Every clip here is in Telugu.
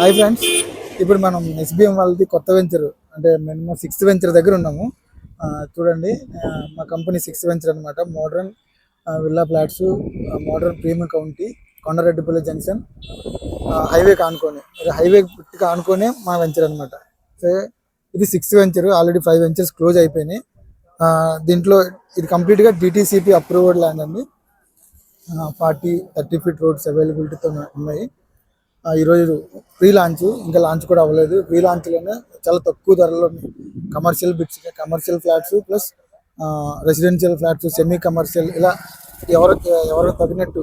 హాయ్ ఫ్రెండ్స్ ఇప్పుడు మనం ఎస్బిఎం వాళ్ళది కొత్త వెంచర్ అంటే మేము సిక్స్త్ వెంచర్ దగ్గర ఉన్నాము. చూడండి మా కంపెనీ సిక్స్త్ వెంచర్ అనమాట modern villa flats modern premium county Kondareddipalli junction highway కానుకొని highway పుట్టికి ఆనుకొనే మా వెంచర్ అనమాట సో ఇది sixth venture already five ventures close అయిపోయినాయి. దీంట్లో ఇది కంప్లీట్గా డిటీసీపీ అప్రూవ్డ్ ల్యాండ్ అండి. ఫార్టీ థర్టీ ఫీట్ రోడ్స్ అవైలబిలిటీతో ఉన్నాయి. ఈరోజు ప్రీ లాంచ్ ఇంకా లాంచ్ కూడా అవ్వలేదు. ప్రీ లాంచ్లోనే చాలా తక్కువ ధరలో commercial bits commercial flats plus residential flats semi commercial ఇలా ఎవరికి ఎవరికి తగినట్టు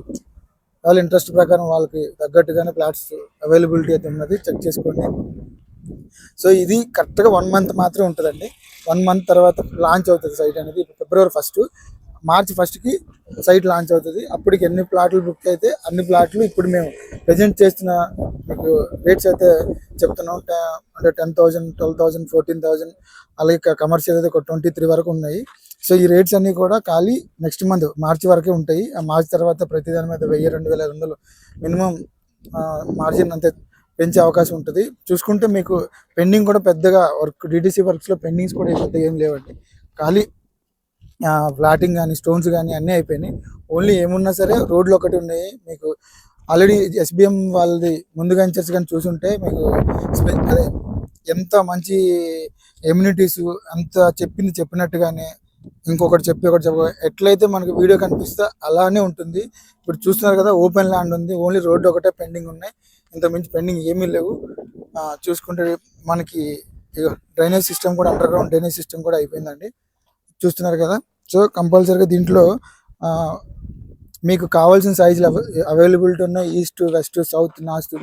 వాళ్ళ ఇంట్రెస్ట్ ప్రకారం వాళ్ళకి తగ్గట్టుగానే ఫ్లాట్స్ అవైలబిలిటీ అయితే ఉన్నది. చెక్ చేసుకోండి. సో ఇది కరెక్ట్గా వన్ మంత్ మాత్రమే ఉంటుందండి. వన్ మంత్ తర్వాత లాంచ్ అవుతుంది సైట్ అనేది. ఫిబ్రవరి ఫస్ట్ మార్చ్ ఫస్ట్కి సైట్ లాంచ్ అవుతుంది. అప్పటికి ఎన్ని ప్లాట్లు బుక్ అయితే అన్ని ప్లాట్లు ఇప్పుడు మేము ప్రజెంట్ చేస్తున్న మీకు రేట్స్ అయితే చెప్తున్నాం. అంటే ten thousand twelve thousand fourteen thousand అలాగే కమర్షియల్ అయితే ఒక ట్వంటీ త్రీ వరకు ఉన్నాయి. సో ఈ రేట్స్ అన్నీ కూడా ఖాళీ నెక్స్ట్ మంత్ మార్చి వరకే ఉంటాయి. ఆ మార్చి తర్వాత ప్రతి దాని మీద వెయ్యి రెండు వేల ఐదు వందలు మినిమం మార్జిన్ అంతే పెంచే అవకాశం ఉంటుంది. చూసుకుంటే మీకు పెండింగ్ కూడా పెద్దగా వర్క్ డిటీసీ వర్క్స్లో పెండింగ్స్ కూడా పెద్దగా ఏం లేవండి. ఖాళీ ఫ్లాటింగ్ కానీ స్టోన్స్ కానీ అన్నీ అయిపోయినాయి. ఓన్లీ ఏమున్నా సరే రోడ్లు ఒకటి ఉన్నాయి. మీకు ఆల్రెడీ ఎస్బిఎం వాళ్ళది ముందు వెంచర్స్ కానీ చూసుంటే మీకు అదే ఎంత మంచి ఎమ్యూనిటీస్ అంత చెప్పింది చెప్పినట్టుగానే ఇంకొకటి చెప్పి ఒకటి చెప్ప ఎట్లయితే మనకి వీడియో కనిపిస్తే అలానే ఉంటుంది. ఇప్పుడు చూస్తున్నారు కదా ఓపెన్ ల్యాండ్ ఉంది. ఓన్లీ రోడ్డు ఒకటే పెండింగ్ ఉన్నాయి. ఇంత మించి పెండింగ్ ఏమీ లేవు. చూసుకుంటే మనకి డ్రైనేజ్ సిస్టమ్ కూడా అండర్ గ్రౌండ్ డ్రైనేజ్ సిస్టమ్ కూడా అయిపోయిందండి. చూస్తున్నారు కదా. సో కంపల్సరీగా దీంట్లో మీకు కావాల్సిన సైజులు అవైలబిలిటీ ఉన్నాయి. ఈస్ట్ వెస్ట్ సౌత్ నార్త్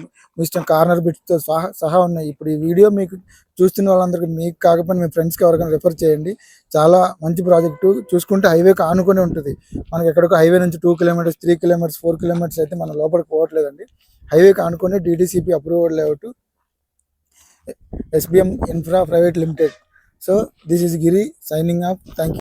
ఇష్టం కార్నర్ బిట్స్తో సహా సహా ఉన్నాయి. ఇప్పుడు ఈ వీడియో మీకు చూస్తున్న వాళ్ళందరికీ మీకు కాకపోయినా మీ ఫ్రెండ్స్కి ఎవరికైనా రిఫర్ చేయండి. చాలా మంచి ప్రాజెక్టు చూసుకుంటే హైవేకి ఆనుకొని ఉంటుంది. మనకి ఎక్కడికో హైవే నుంచి two kilometres three kilometres four kilometres అయితే మన లోపలికి పోవట్లేదండి. హైవేకి ఆనుకొని DTCP approval layout SBM infra private limited So this is Giri signing up. Thank you.